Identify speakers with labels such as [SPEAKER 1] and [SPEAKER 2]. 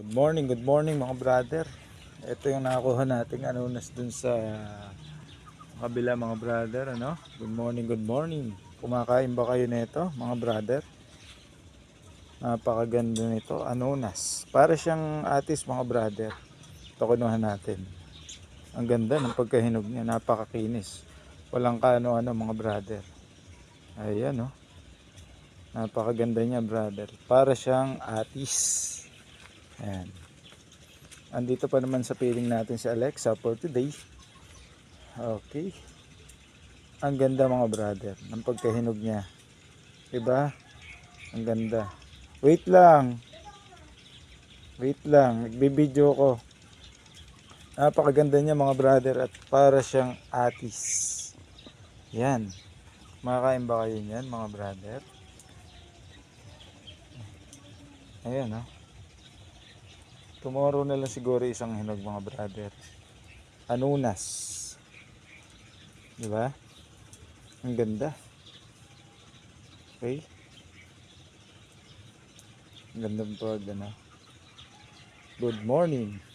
[SPEAKER 1] Good morning, good morning mga brother. Ito yung nakakuha nating anunas dun sa kabila mga brother, ano? Good morning, good morning. Kumakain ba kayo nito mga brother? Napakaganda nito, anunas. Para siyang atis mga brother. Ito kinuha natin. Ang ganda ng pagkahinog niya, napakakinis. Walang kano-ano mga brother. Ayan oh. Napakaganda niya brother. Para siyang atis. Ayan. Andito pa naman sa piling natin si Alexa for today. Okay. Ang ganda mga brother ng pagkahinog niya. Diba? Ang ganda. Wait lang. Wait lang. Nagbibideo ko. Napakaganda niya mga brother at para siyang atis. Yan. Makakain ba kayo niyan mga brother? Ayan oh. Tomorrow na lang siguro isang hinog mga brother. Anunas. Di ba? Ang ganda. Okay? Ang ganda po ano. Good morning.